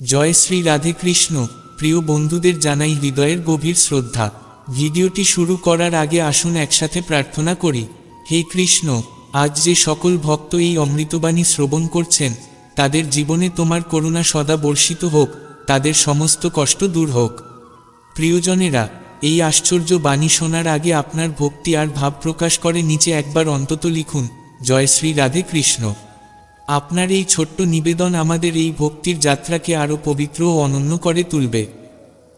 জয় শ্রী রাধে কৃষ্ণ প্রিয় বন্ধুদের জানাই হৃদয়ের গভীর শ্রদ্ধা। ভিডিওটি শুরু করার আগে আসুন একসাথে প্রার্থনা করি, হে কৃষ্ণ, আজ যে সকল ভক্ত এই অমৃতবাণী শ্রবণ করছেন, তাদের জীবনে তোমার করুণা সদা বর্ষিত হোক, তাদের সমস্ত কষ্ট দূর হোক। প্রিয়জনেরা, এই আশ্চর্য বাণী শোনার আগে আপনার ভক্তি আর ভাব প্রকাশ করে নিচে একবার অন্তত লিখুন, জয় শ্রী রাধে কৃষ্ণ আপনার এই ছোট্ট নিবেদন আমাদের এই ভক্তির যাত্রাকে আরও পবিত্র ও অনন্য করে তুলবে।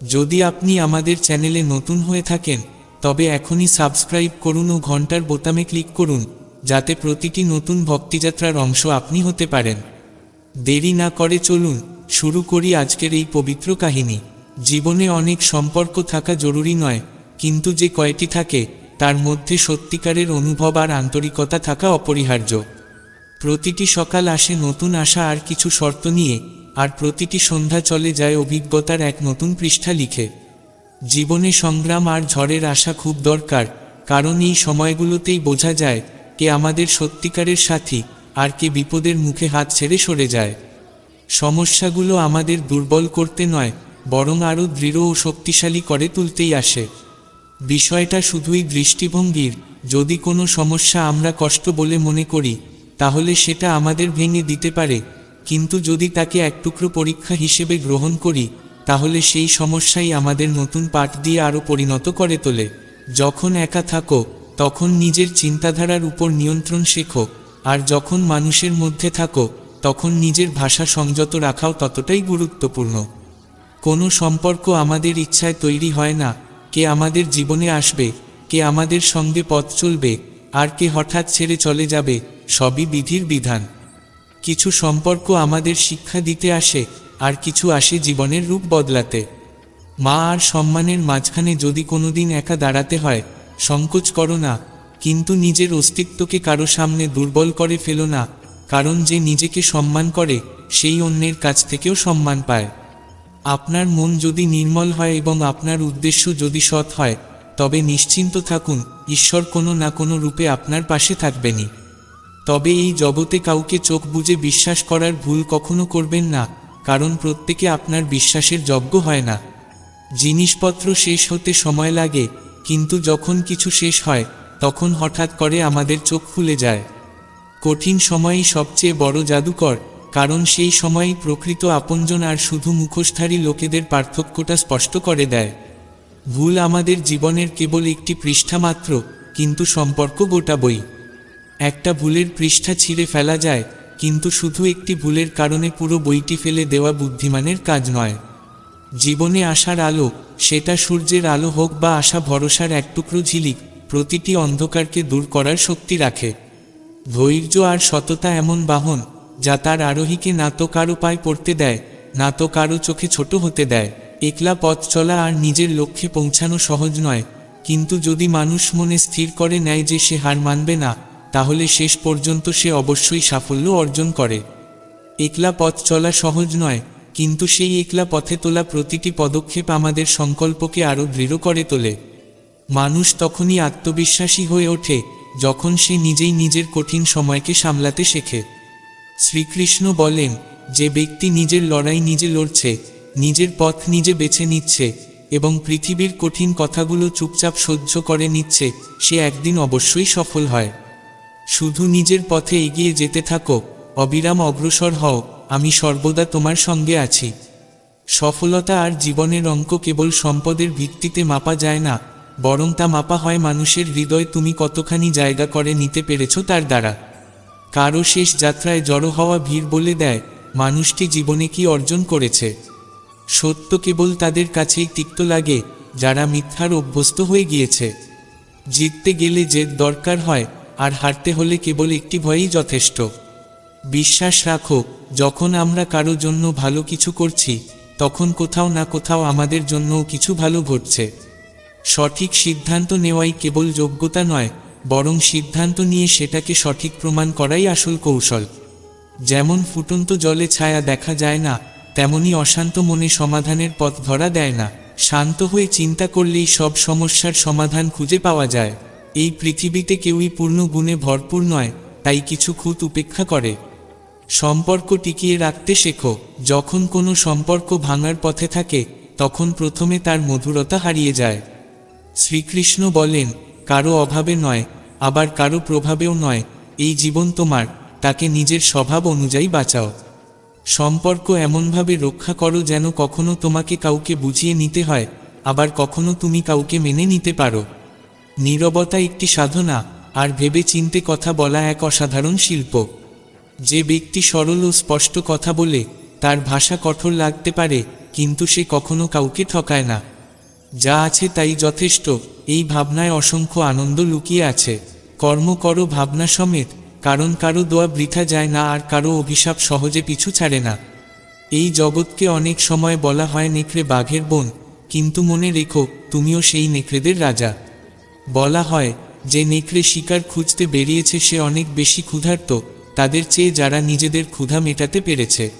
যদি আপনি আমাদের চ্যানেলে নতুন হয়ে থাকেন, তবে এখনই সাবস্ক্রাইব করুন ও ঘণ্টার বোতামে ক্লিক করুন, যাতে প্রতিটি নতুন ভক্তিযাত্রার অংশ আপনি হতে পারেন। দেরি না করে চলুন, শুরু করি আজকের এই পবিত্র কাহিনী। জীবনে অনেক সম্পর্ক থাকা জরুরি নয়, কিন্তু যে কয়টি থাকে, তার মধ্যে সত্যিকারের অনুভব আর আন্তরিকতা থাকা অপরিহার্য। প্রতিটি সকাল আসে নতুন আশা আর কিছু শর্ত নিয়ে, আর প্রতিটি সন্ধ্যা চলে যায় অভিজ্ঞতার এক নতুন পৃষ্ঠা লিখে। জীবনে সংগ্রাম আর ঝড়ের আশা খুব দরকার, কারণ এই সময়গুলোতেই বোঝা যায়, কে আমাদের সত্যিকারের সাথী, আর কে বিপদের মুখে হাত ছেড়ে সরে যায়। সমস্যাগুলো আমাদের দুর্বল করতে নয়, বরং আরও দৃঢ় ও শক্তিশালী করে তুলতেই আসে। বিষয়টা শুধুই দৃষ্টিভঙ্গির, যদি কোনো সমস্যা আমরা কষ্ট বলে মনে করি তাহলে সেটা আমাদের ভেঙে দিতে পারে, কিন্তু যদি তাকে এক টুকরো পরীক্ষা হিসেবে গ্রহণ করি, তাহলে সেই সমস্যাই আমাদের নতুন পাঠ দিয়ে আরও পরিণত করে তোলে। যখন একা থাকো, তখন নিজের চিন্তাধারার উপর নিয়ন্ত্রণ শেখো, আর যখন মানুষের মধ্যে থাকো, তখন নিজের ভাষা সংযত রাখাও ততটাই গুরুত্বপূর্ণ। কোনো সম্পর্ক আমাদের ইচ্ছায় তৈরি হয় না, কে আমাদের জীবনে আসবে, কে আমাদের সঙ্গে পথ চলবে, আর কে হঠাৎ ছেড়ে চলে যাবে সবই বিধির বিধান। কিছু সম্পর্ক আমাদের শিক্ষা দিতে আসে, আর কিছু আসে জীবনের রূপ বদলাতে। মা আর সম্মানের মাঝখানে যদি কোনোদিন একা দাঁড়াতে হয়, সংকোচ করো না, কিন্তু নিজের অস্তিত্বকে কারও সামনে দুর্বল করে ফেলো না, কারণ যে নিজেকে সম্মান করে, সেই অন্যের কাছ থেকেও সম্মান পায়। আপনার মন যদি নির্মল হয় এবং আপনার উদ্দেশ্য যদি সৎ হয়, তবে নিশ্চিন্ত থাকুন, ঈশ্বর কোনো না কোনো রূপে আপনার পাশে থাকবেনই। তবে এই জগতে কাউকে চোখ বুজে বিশ্বাস করার ভুল কখনো করবেন না, কারণ প্রত্যেকে আপনার বিশ্বাসের যোগ্য হয় না। জিনিসপত্র শেষ হতে সময় লাগে, কিন্তু যখন কিছু শেষ হয়, তখন হঠাৎ করে আমাদের চোখ খুলে যায়। কঠিন সময়ই সবচেয়ে বড় জাদুকর, কারণ সেই সময়ই প্রকৃত আপনজন আর শুধু মুখোশধারী লোকেদের পার্থক্যটা স্পষ্ট করে দেয়। ভুল আমাদের জীবনের কেবল একটি পৃষ্ঠা মাত্র, কিন্তু সম্পর্ক গোটা বই। একটা ভুলের পৃষ্ঠা ছিঁড়ে ফেলা যায়, কিন্তু শুধু একটি ভুলের কারণে পুরো বইটি ফেলে দেওয়া বুদ্ধিমানের কাজ নয়। জীবনে আসার আলো, সেটা সূর্যের আলো হোক বা আশা ভরসার এক টুকরো ঝিলিক, প্রতিটি অন্ধকারকে দূর করার শক্তি রাখে। ধৈর্য আর সততা এমন বাহন, যা তার আরোহীকে না তো কারও পায় পড়তে দেয় না তো কারও চোখে ছোট হতে দেয়। একলা পথ চলা আর নিজের লক্ষ্যে পৌঁছানো সহজ নয়, কিন্তু যদি মানুষ মনে স্থির করে নেয় যে সে হার মানবে না তাহলে শেষ পর্যন্ত সে অবশ্যই সাফল্য অর্জন করে। একলা পথ চলা সহজ নয়, কিন্তু সেই একলা পথে তোলা প্রতিটি পদক্ষেপ আমাদের সংকল্পকে আরও দৃঢ় করে তোলে। মানুষ তখনই আত্মবিশ্বাসী হয়ে ওঠে, যখন সে নিজেই নিজের কঠিন সময়কে সামলাতে শেখে। শ্রীকৃষ্ণ বলেন, যে ব্যক্তি নিজের লড়াই নিজে লড়ছে, নিজের পথ নিজে বেছে নিচ্ছে এবং পৃথিবীর কঠিন কথাগুলো চুপচাপ সহ্য করে নিচ্ছে, সে একদিন অবশ্যই সফল হয়। শুধু নিজের পথে এগিয়ে যেতে থাকো, অবিরাম অগ্রসর হও, আমি সর্বদা তোমার সঙ্গে আছি। সফলতা আর জীবনের অঙ্ক কেবল সম্পদের ভিত্তিতে মাপা যায় না, বরং তা মাপা হয় মানুষের হৃদয় তুমি কতখানি জায়গা করে নিতে পেরেছ তার দ্বারা। কারও শেষ যাত্রায় জড়ো হওয়া ভিড় বলে দেয়, মানুষটি জীবনে কি অর্জন করেছে। সত্য কেবল তাদের কাছেই তিক্ত লাগে, যারা মিথ্যার অভ্যস্ত হয়ে গিয়েছে। জিততে গেলে জেদ দরকার হয় আর হারতে হলে কেবল একটি ভয়ই যথেষ্ট। বিশ্বাস রাখো, যখন আমরা কারও জন্য ভালো কিছু করছি, তখন কোথাও না কোথাও আমাদের জন্যও কিছু ভালো ঘটছে। সঠিক সিদ্ধান্ত নেওয়াই কেবল যোগ্যতা নয়, বরং সিদ্ধান্ত নিয়ে সেটাকে সঠিক প্রমাণ করাই আসল কৌশল। যেমন ফুটন্ত জলে ছায়া দেখা যায় না, তেমনি অশান্ত মনে সমাধানের পথ ধরা দেয় না, শান্ত হয়ে চিন্তা করলেই সব সমস্যার সমাধান খুঁজে পাওয়া যায়। এই পৃথিবীতে কেউই পূর্ণ গুণে ভরপুর নয়, তাই কিছু খুঁত উপেক্ষা করে। সম্পর্ক টিকিয়ে রাখতে শেখো, যখন কোনো সম্পর্ক ভাঙার পথে থাকে, তখন প্রথমে তার মধুরতা হারিয়ে যায়। শ্রীকৃষ্ণ বলেন, কারও অভাবে নয়, আবার কারও প্রভাবেও নয়, এই জীবন তোমার, তাকে নিজের স্বভাব অনুযায়ী বাঁচাও। সম্পর্ক এমনভাবে রক্ষা করো যেন কখনো তোমাকে কাউকে বুঝিয়ে নিতে হয়, আবার কখনো তুমি কাউকে মেনে নিতে পারো। নীরবতা একটি সাধনা, আর ভেবে চিনতে কথা বলা এক অসাধারণ শিল্প। যে ব্যক্তি সরল ও স্পষ্ট কথা বলে, তার ভাষা কঠোর লাগতে পারে, কিন্তু সে কখনো কাউকে ঠকায় না। যা আছে তাই যথেষ্ট, এই ভাবনায় অসংখ্য আনন্দ লুকিয়ে আছে। কর্ম করো ভাবনা সমেত, কারণ কারও দোয়া বৃথা যায় না আর কারও অভিশাপ সহজে পিছু ছাড়ে না। এই জগৎকে অনেক সময় বলা হয় নেকড়ে বাঘের বোন, কিন্তু মনে রেখো, তুমিও সেই নেকড়েদের রাজা। বলা হয়, যে নেকড়ে শিকার খুঁজতে বেরিয়েছে সে অনেক বেশি ক্ষুধার্ত, তাদের চেয়ে যারা নিজেদের ক্ষুধা মেটাতে পেরেছে।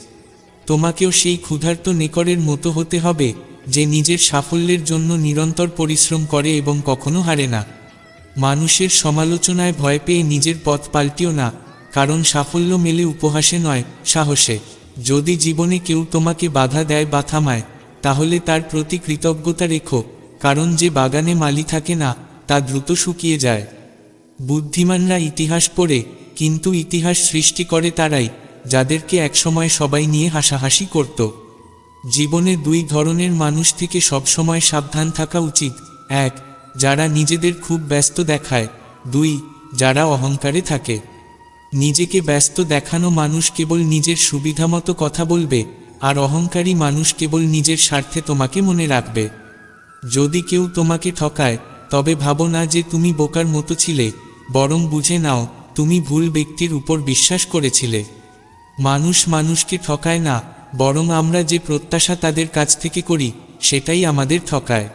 তোমাকেও সেই ক্ষুধার্ত নেকড়ের মতো হতে হবে, যে নিজের সাফল্যের জন্য নিরন্তর পরিশ্রম করে এবং কখনো হারে না। মানুষের সমালোচনায় ভয় পেয়ে নিজের পথ পাল্টিও না, কারণ সাফল্য মেলে উপহাসে নয়, সাহসে। যদি জীবনে কেউ তোমাকে বাধা দেয় বা থামায়, তাহলে তার প্রতি কৃতজ্ঞতা রেখো, কারণ যে বাগানে মালি থাকে না তা দ্রুত শুকিয়ে যায়। বুদ্ধিমানরা ইতিহাস পড়ে, কিন্তু ইতিহাস সৃষ্টি করে তারাই, যাদেরকে একসময় সবাই নিয়ে হাসাহাসি করত। জীবনে দুই ধরনের মানুষ থেকে সবসময় সাবধান থাকা উচিত। এক, যারা নিজেদের খুব ব্যস্ত দেখায়। দুই, যারা অহংকারে থাকে। নিজেকে ব্যস্ত দেখানো মানুষ কেবল নিজের সুবিধামতো কথা বলবে, আর অহংকারী মানুষ কেবল নিজের স্বার্থে তোমাকে মনে রাখবে। যদি কেউ তোমাকে ঠকায় তবে ভাবো না যে তুমি বোকার মতো ছিলে, বরং বুঝে নাও, তুমি ভুল ব্যক্তির উপর বিশ্বাস করেছিলে। মানুষ মানুষকে ঠকায় না, বরং আমরা যে প্রত্যাশা তাদের কাছ থেকে করি, সেটাই আমাদের ঠকায়।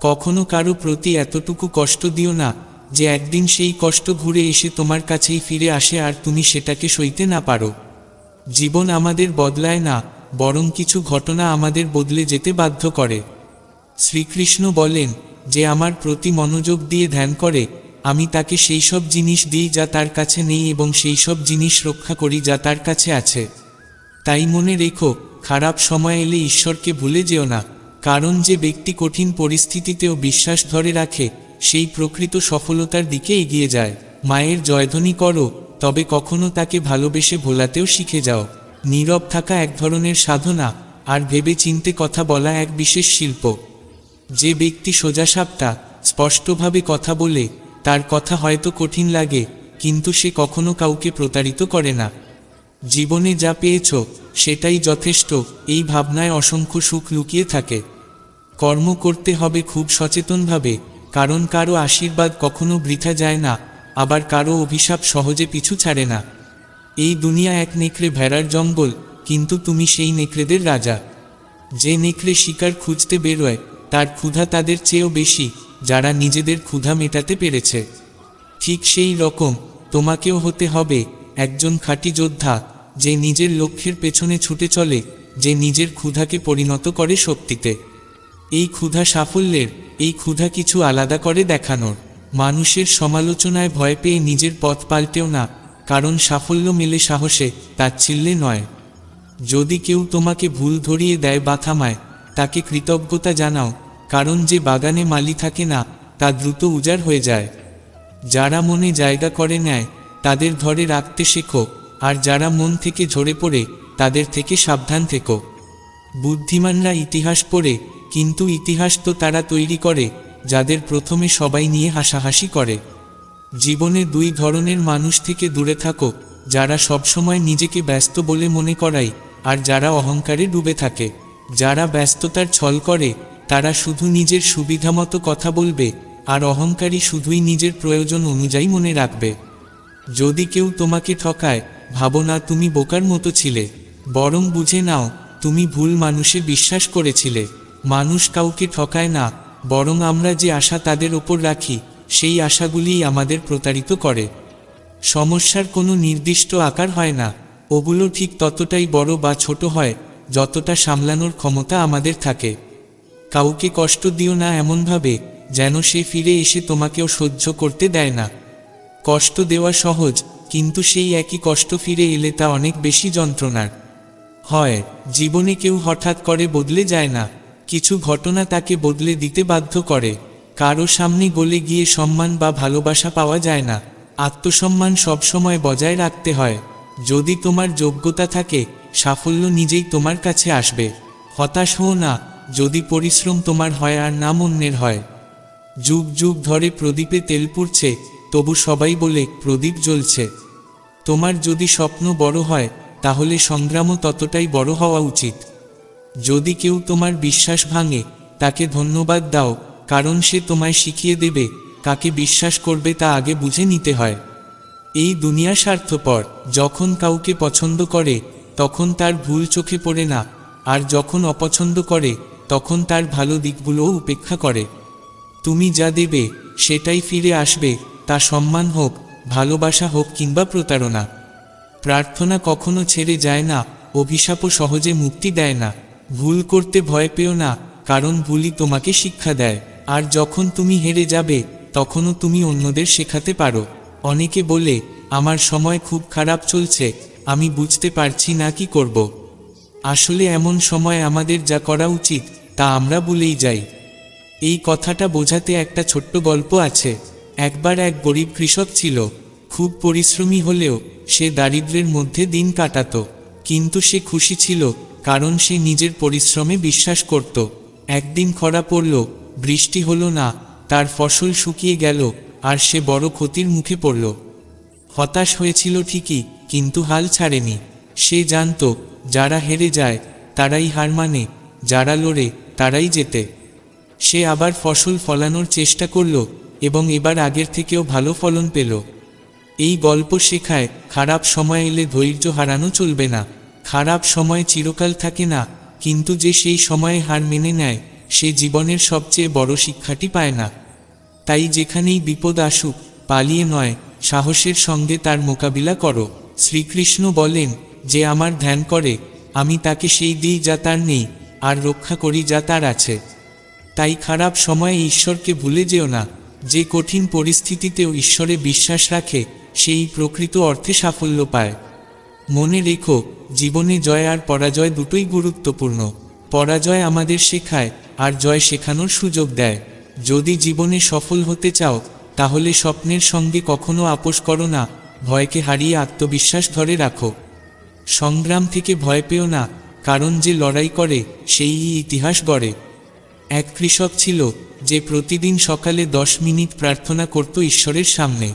কখনো কারও প্রতি এতটুকু কষ্ট দিও না, যে একদিন সেই কষ্ট ঘুরে এসে তোমার কাছেই ফিরে আসে আর তুমি সেটাকে সইতে না পারো। জীবন আমাদের বদলায় না, বরং কিছু ঘটনা আমাদের বদলে যেতে বাধ্য করে। শ্রীকৃষ্ণ বলেন যে আমার প্রতি মনোযোগ দিয়ে ধ্যান করে, আমি তাকে সেই সব জিনিস দিই যা তার কাছে নেই এবং সেই সব জিনিস রক্ষা করি যা তার কাছে আছে। তাই মনে রেখো, খারাপ সময় এলে ঈশ্বরকে ভুলে যেও না, কারণ যে ব্যক্তি কঠিন পরিস্থিতিতেও বিশ্বাস ধরে রাখে, সেই প্রকৃত সফলতার দিকে এগিয়ে যায়। মায়ের জয়ধ্বনি করো, তবে কখনো তাকে ভালোবেসে ভোলাতেও শিখে যাও। নীরব থাকা এক ধরনের সাধনা, আর ভেবে চিনতে কথা বলা এক বিশেষ শিল্প। যে ব্যক্তি সোজাসাপটা স্পষ্টভাবে কথা বলে, তার কথা হয়তো কঠিন লাগে, কিন্তু সে কখনো কাউকে প্রতারিত করে না। জীবনে যা পেয়েছ, সেটাই যথেষ্ট, এই ভাবনায় অসংখ্য সুখ লুকিয়ে থাকে। কর্ম করতে হবে খুব সচেতনভাবে, কারণ কারও আশীর্বাদ কখনো বৃথা যায় না, আবার কারও অভিশাপ সহজে পিছু ছাড়ে না। এই দুনিয়া এক নেকড়ে ভেড়ার জঙ্গল, কিন্তু তুমি সেই নেকড়েদের রাজা। যে নেকড়ে শিকার খুঁজতে বেরোয় তার ক্ষুধা তাদের চেয়েও বেশি, যারা নিজেদের ক্ষুধা মেটাতে পেরেছে। ঠিক সেই রকম তোমাকেও হতে হবে একজন খাঁটি যোদ্ধা, যে নিজের লক্ষ্যের পেছনে ছুটে চলে, যে নিজের ক্ষুধাকে পরিণত করে শক্তিতে। এই ক্ষুধা সাফল্যের, এই ক্ষুধা কিছু আলাদা করে দেখানোর। মানুষের সমালোচনায় ভয় পেয়ে নিজের পথ পাল্টেও না, কারণ সাফল্য মেলে সাহসে তাচ্ছিল্যে নয়। যদি কেউ তোমাকে ভুল ধরিয়ে দেয় বা থামায় তাকে কৃতজ্ঞতা জানাও, কারণ যে বাগানে মালি থাকে না, তা দ্রুত উজাড় হয়ে যায়। যারা মনে জায়গা করে নেয়, তাদের ধরে রাখতে শেখো, আর যারা মন থেকে ঝরে পড়ে, তাদের থেকে সাবধান থেকো। বুদ্ধিমানরা ইতিহাস পড়ে, কিন্তু ইতিহাস তো তারা তৈরি করে, যাদের প্রথমে সবাই নিয়ে হাসাহাসি করে। জীবনে দুই ধরনের মানুষ থেকে দূরে থাকো, যারা সবসময় নিজেকে ব্যস্ত বলে মনে করায়, আর যারা অহংকারে ডুবে থাকে। যারা ব্যস্ততার ছল করে, তারা শুধু নিজের সুবিধামতো কথা বলবে, আর অহংকারী শুধুই নিজের প্রয়োজন অনুযায়ী মনে রাখবে। যদি কেউ তোমাকে ঠকায়, ভাবো না তুমি বোকার মতো ছিলে। বরং বুঝে নাও, তুমি ভুল মানুষে বিশ্বাস করেছিলে। মানুষ কাউকে ঠকায় না, বরং আমরা যে আশা তাদের ওপর রাখি, সেই আশাগুলিই আমাদের প্রতারিত করে। সমস্যার কোনো নির্দিষ্ট আকার হয় না, ওগুলো ঠিক ততটাই বড় বা ছোট হয় যতটা সামলানোর ক্ষমতা আমাদের থাকে। কাউকে কষ্ট দিও না এমনভাবে, যেন সে ফিরে এসে তোমাকেও সহ্য করতে দেয় না। কষ্ট দেওয়া সহজ, কিন্তু সেই একই কষ্ট ফিরে এলে তা অনেক বেশি যন্ত্রণার। হয়, জীবনে কেউ হঠাৎ করে বদলে যায় না। কিছু ঘটনা তাকে বদলে দিতে বাধ্য করে। কারও সামনে গলে গিয়ে সম্মান বা ভালোবাসা পাওয়া যায় না। আত্মসম্মান সবসময় বজায় রাখতে হয়। যদি তোমার যোগ্যতা থাকে সাফল্য নিজেই তোমার কাছে আসবে। হতাশ হও না, যদি পরিশ্রম তোমার হয় আর নাম অন্যের হয়। যুগ যুগ ধরে প্রদীপে তেল পুড়ছে, তবু সবাই বলে, প্রদীপ জ্বলছে। তোমার যদি স্বপ্ন বড় হয়, তাহলে সংগ্রামও ততটাই বড় হওয়া উচিত। যদি কেউ তোমার বিশ্বাস ভাঙে, তাকে ধন্যবাদ দাও, কারণ সে তোমায় শিখিয়ে দেবে, কাকে বিশ্বাস করবে তা আগে বুঝে নিতে হয়। এই দুনিয়া স্বার্থপর, যখন কাউকে পছন্দ করে তখন তার ভুল চোখে পড়ে না, আর যখন অপছন্দ করে, তখন তার ভালো দিকগুলোও উপেক্ষা করে। তুমি যা দেবে, সেটাই ফিরে আসবে, তা সম্মান হোক, ভালোবাসা হোক কিংবা প্রতারণা। প্রার্থনা কখনো ছেড়ে যায় না, অভিশাপও সহজে মুক্তি দেয় না। ভুল করতে ভয় পেও না, কারণ ভুলই তোমাকে শিক্ষা দেয়। আর যখন তুমি হেরে যাবে, তখনও তুমি অন্যদের শেখাতে পারো। অনেকে বলে, আমার সময় খুব খারাপ চলছে আমি বুঝতে পারছি না কি করব। আসলে এমন সময় আমাদের যা করা উচিত, তা আমরা বলেই যাই। এই কথাটা বোঝাতে একটা ছোট্ট গল্প আছে। একবার এক গরিব কৃষক ছিল। খুব পরিশ্রমী হলেও সে দারিদ্র্যের মধ্যে দিন কাটাত। কিন্তু সে খুশি ছিল, কারণ সে নিজের পরিশ্রমে বিশ্বাস করত। একদিন খরা পড়ল, বৃষ্টি হলো না, তার ফসল শুকিয়ে গেল, আর সে বড় ক্ষতির মুখে পড়ল। হতাশ হয়েছিল ঠিকই কিন্তু হাল ছাড়েনি। সে জানত, যারা হেরে যায়, তারাই হার মানে যারা লড়ে, তারাই যেতে সে আবার ফসল ফলানোর চেষ্টা করল এবং এবার আগের থেকেও ভালো ফলন পেল। এই গল্প শেখায়, খারাপ সময় এলে ধৈর্য হারানো চলবে না। খারাপ সময় চিরকাল থাকে না, কিন্তু যে সেই সময়ে হার মেনে নেয়, সে জীবনের সবচেয়ে বড় শিক্ষাটি পায় না। তাই যেখানেই বিপদ আসুক, পালিয়ে নয়, সাহসের সঙ্গে তার মোকাবিলা করো। শ্রীকৃষ্ণ বলেন, যে আমার ধ্যান করে, আমি তাকে সেই দিই যা তার নেই, আর রক্ষা করি যা তার আছে। তাই খারাপ সময়ে ঈশ্বরকে ভুলে যেও না, যে কঠিন পরিস্থিতিতেও ঈশ্বরে বিশ্বাস রাখে, সেই প্রকৃত অর্থে সাফল্য পায়। মনে রেখো, জীবনে জয় আর পরাজয় দুটোই গুরুত্বপূর্ণ। পরাজয় আমাদের শেখায়, আর জয় শেখানোর সুযোগ দেয়। যদি জীবনে সফল হতে চাও, তাহলে স্বপ্নের সঙ্গে কখনো আপোষ করো না ভয়কে হারিয়ে আত্মবিশ্বাস ধরে রাখো। সংগ্রাম থেকে ভয় পেও না, কারণ যে লড়াই করে সেই ইতিহাস গড়ে। এক কৃষক ছিল, যে প্রতিদিন সকালে দশ মিনিট প্রার্থনা করত ঈশ্বরের সামনে।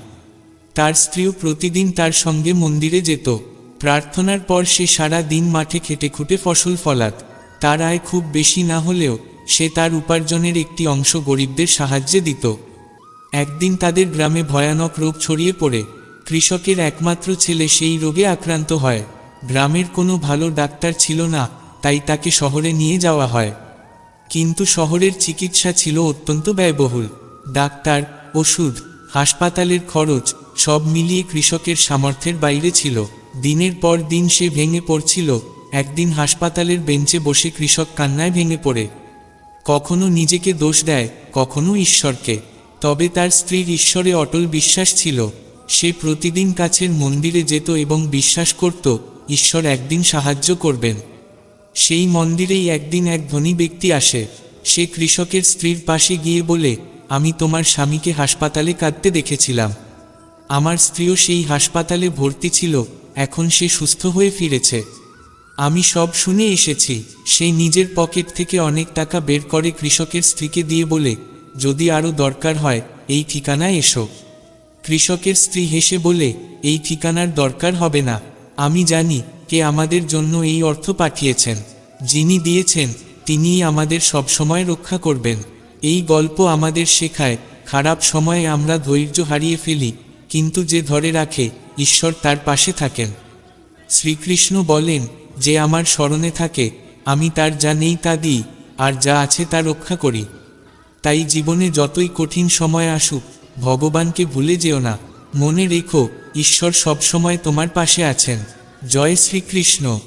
তার স্ত্রীও প্রতিদিন তার সঙ্গে মন্দিরে যেত। প্রার্থনার পর সে সারা দিন মাঠে খেটে খুঁটে ফসল ফলাত। তার আয় খুব বেশি না হলেও, সে তার উপার্জনের একটি অংশ গরিবদের সাহায্যে দিত। একদিন তাদের গ্রামে ভয়ানক রোগ ছড়িয়ে পড়ে। কৃষকের একমাত্র ছেলে সেই রোগে আক্রান্ত হয়। গ্রামের কোনো ভালো ডাক্তার ছিল না, তাই তাকে শহরে নিয়ে যাওয়া হয়। কিন্তু শহরের চিকিৎসা ছিল অত্যন্ত ব্যয়বহুল। ডাক্তার, ওষুধ, হাসপাতালের খরচ সব মিলিয়ে কৃষকের সামর্থ্যের বাইরে ছিল। দিনের পর দিন সে ভেঙে পড়ছিল। একদিন হাসপাতালের বেঞ্চে বসে কৃষক কান্নায় ভেঙে পড়ে। কখনো নিজেকে দোষ দেয়, কখনো ঈশ্বরকে। তবে তার স্ত্রীর ঈশ্বরে অটল বিশ্বাস ছিল। সে প্রতিদিন কাছের মন্দিরে যেত এবং বিশ্বাস করত, ঈশ্বর একদিন সাহায্য করবেন। সেই মন্দিরেই একদিন এক ধনী ব্যক্তি আসে, সে কৃষকের স্ত্রীর পাশে গিয়ে বলে, আমি তোমার স্বামীকে হাসপাতালে কাঁদতে দেখেছিলাম। আমার স্ত্রীও সেই হাসপাতালে ভর্তি ছিল, এখন সে সুস্থ হয়ে ফিরেছে। আমি সব শুনে এসেছি। সে নিজের পকেট থেকে অনেক টাকা বের করে কৃষকের স্ত্রীকে দিয়ে বলে, যদি আরও দরকার হয়, এই ঠিকানায় এসো। কৃষকের স্ত্রী হেসে বলে, এই ঠিকানার দরকার হবে না। আমি জানি কে আমাদের জন্য এই অর্থ পাঠিয়েছেন। যিনি দিয়েছেন, তিনিই আমাদের সবসময় রক্ষা করবেন। এই গল্প আমাদের শেখায়, খারাপ সময়ে আমরা ধৈর্য হারিয়ে ফেলি, কিন্তু যে ধরে রাখে, ঈশ্বর তার পাশে থাকেন। শ্রীকৃষ্ণ বলেন, যে আমার স্মরণে থাকে, আমি তার যা নেই তা দিই, আর যা আছে তা রক্ষা করি। তাই জীবনে যতই কঠিন সময় আসুক ভগবানকে ভুলে যেও না। মনে রেখো ঈশ্বর সবসময় তোমার পাশে আছেন। জয় শ্রীকৃষ্ণ।